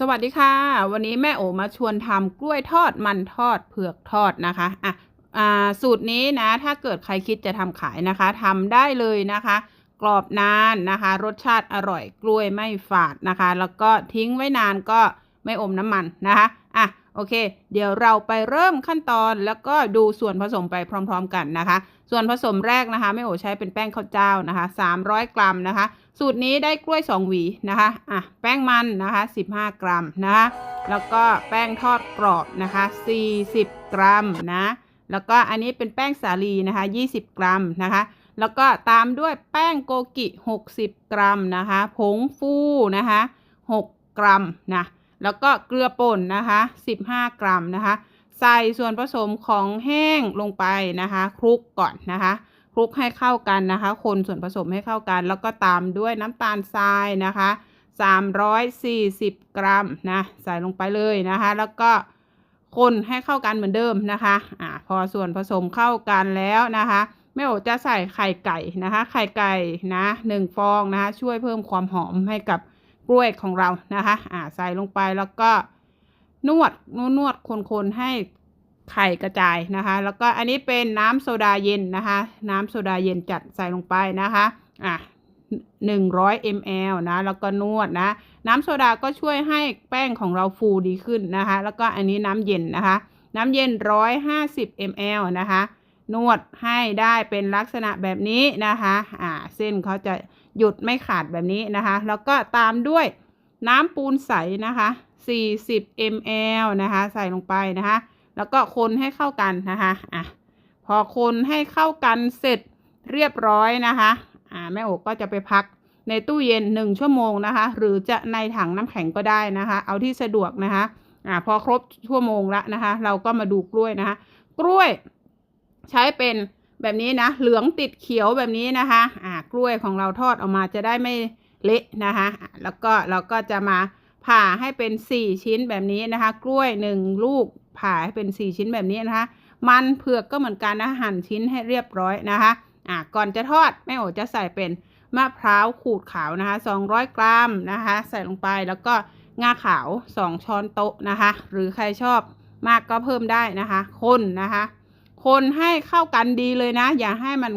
สวัสดีค่ะ วันนี้แม่โอมาชวนทำกล้วยทอดมันทอดเผือกทอดนะคะอะอ่าสูตรนี้นะ ถ้าเกิดใครคิดจะทำขายนะคะทำได้เลยนะคะ กรอบนานนะคะ รสชาติอร่อยกล้วยไม่ฝาดนะคะ แล้วก็ทิ้งไว้นานก็ไม่อมน้ำมันนะคะอะ โอเค เดี๋ยวเราไปเริ่มขั้นตอนแล้วก็ดูส่วนผสมไปพร้อม ๆ กันนะคะ ส่วนผสมแรกนะคะแม่โอใช้เป็นแป้งข้าวเจ้านะคะ 300 กรัมนะคะ สูตรนี้ได้กล้วย 2 หวีนะคะอะแป้งมันนะคะ 15 กรัมนะคะ แล้วก็แป้งทอดกรอบนะคะ 40 กรัมนะแล้วก็อันนี้เป็นแป้งสาลีนะคะ 20 กรัมนะคะ แล้วก็ตามด้วยแป้งโกกิ 60 กรัมนะคะ ผงฟูนะคะ 6 กรัมนะ แล้วก็เกลือป่นนะคะ 15 กรัมนะคะ ใส่ส่วนผสมของแห้งลงไปนะคะคลุกก่อนนะคะคลุกให้เข้ากันนะคะ คนส่วนผสมให้เข้ากัน แล้วก็ตามด้วยน้ำตาลทรายนะคะ 340 กรัมนะใส่ลงไปเลยนะคะ แล้วก็คนให้เข้ากันเหมือนเดิมนะคะอ่าพอส่วนผสมเข้ากันแล้วนะคะแม่โอจะใส่ไข่ไก่นะคะ ไข่ไก่นะหนึ่งฟองนะคะ ช่วยเพิ่มความหอมให้กับ กล้วยของเรานะคะ อ่าใส่ลงไปแล้วก็นวดนวดนวดคนๆให้ไข่กระจายนะคะ แล้วก็อันนี้เป็นน้ำโซดาเย็นนะคะ น้ำโซดาเย็นจัดใส่ลงไปนะคะ อะ100 ml นะ แล้วก็นวดนะ น้ำโซดาก็ช่วยให้แป้งของเราฟูดีขึ้นนะคะ แล้วก็อันนี้น้ำเย็นนะคะ น้ำเย็น150 ml นะคะ นวดให้ได้เป็นลักษณะแบบนี้นะคะ อ่า เส้นเขาจะ หยุดไม่ขาดแบบนี้นะคะ แล้วก็ตามด้วยน้ำปูนใสนะคะ 40 ml นะคะ ใส่ลงไปนะคะ แล้วก็คนให้เข้ากันนะคะอะพอคนให้เข้ากันเสร็จเรียบร้อยนะคะอ่าแม่โอกก็จะไปพักในตู้เย็นหนึ่งชั่วโมงนะคะ หรือจะในถังน้ำแข็งก็ได้นะคะ เอาที่สะดวกนะคะอ่าพอครบชั่วโมงละนะคะ เราก็มาดูกล้วยนะคะ กล้วยใช้เป็น แบบนี้นะเหลืองติดเขียวแบบนี้นะคะอ่ากล้วยของเราทอดออกมาจะได้ไม่เละนะคะแล้วก็เราก็จะมาผ่าให้เป็นสี่ชิ้นแบบนี้นะคะ กล้วยหนึ่งลูกผ่าให้เป็นสี่ชิ้นแบบนี้นะคะ มันเผือกก็เหมือนกันนะหั่นชิ้นให้เรียบร้อยนะคะอ่าก่อนจะทอดแม่โอจะใส่เป็นมะพร้าวขูดขาวนะคะ 200 กรัมนะคะ ใส่ลงไปแล้วก็งาขาว 2 ช้อนโต๊ะนะคะ หรือใครชอบมากก็เพิ่มได้นะคะ คนนะคะ คนให้เข้ากันดีเลยนะ อย่าให้มัน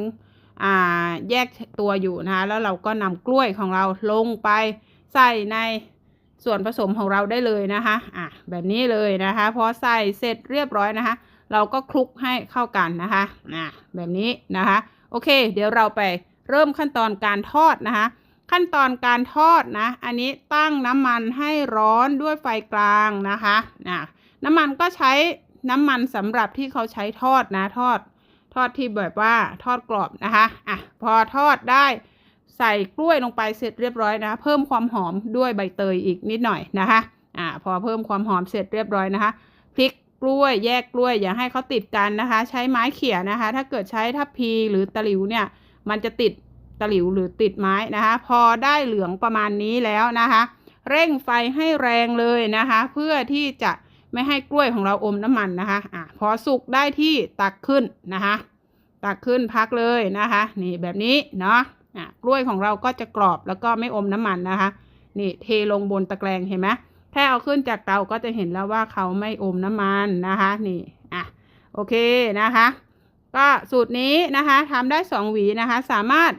อ่าแยกตัวอยู่นะคะแล้วเราก็นำกล้วยของเราลงไปใส่ในส่วนผสมของเราได้เลยนะคะอะแบบนี้เลยนะคะพอใส่เสร็จเรียบร้อยนะคะ เราก็คลุกให้เข้ากันนะคะอะแบบนี้นะคะ โอเค เดี๋ยวเราไปเริ่มขั้นตอนการทอดนะคะ ขั้นตอนการทอดนะ อันนี้ตั้งน้ำมันให้ร้อนด้วยไฟกลางนะคะอะน้ำมันก็ใช้ น้ำมันสำหรับที่เขาใช้ทอดนะทอด ทอดที่แบบว่าทอดกรอบนะคะอะพอทอดได้ใส่กล้วยลงไปเสร็จเรียบร้อยนะ เพิ่มความหอมด้วยใบเตยอีกนิดหน่อยนะคะอะพอเพิ่มความหอมเสร็จเรียบร้อยนะคะพลิกกล้วยแยกกล้วยอย่าให้เขาติดกันนะคะ ใช้ไม้เขี่ยนะคะ ถ้าเกิดใช้ทัพพีหรือตะหลิวเนี่ย มันจะติดตะหลิวหรือติดไม้นะคะ พอได้เหลืองประมาณนี้แล้วนะคะ เร่งไฟให้แรงเลยนะคะ เพื่อที่จะ ไม่ให้กล้วยของเราอมน้ำมันนะคะอะพอสุกได้ที่ตักขึ้นนะคะ ตักขึ้นพักเลยนะคะ นี่แบบนี้เนาะอะกล้วยของเราก็จะกรอบแล้วก็ไม่อมน้ำมันนะคะ นี่เทลงบนตะแกรงเห็นไหมแค่เอาขึ้นจากเตาก็จะเห็นแล้วว่าเขาไม่อมน้ำมันนะคะ นี่อะโอเคนะคะ ก็สูตรนี้นะคะทำได้สองหวีนะคะ สามารถ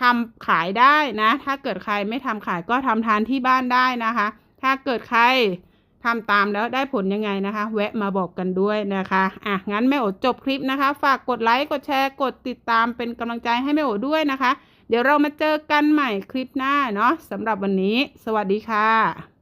ทำขายได้นะ ถ้าเกิดใครไม่ทำขายก็ทำทานที่บ้านได้นะคะ ถ้าเกิดใคร ทำตามแล้วได้ผลยังไงนะคะ แวะมาบอกกันด้วยนะคะอะงั้นแม่โอจบคลิปนะคะ ฝากกดไลค์กดแชร์กดติดตามเป็นกำลังใจให้แม่โอด้วยนะคะ เดี๋ยวเรามาเจอกันใหม่คลิปหน้าเนาะสำหรับวันนี้ สวัสดีค่ะ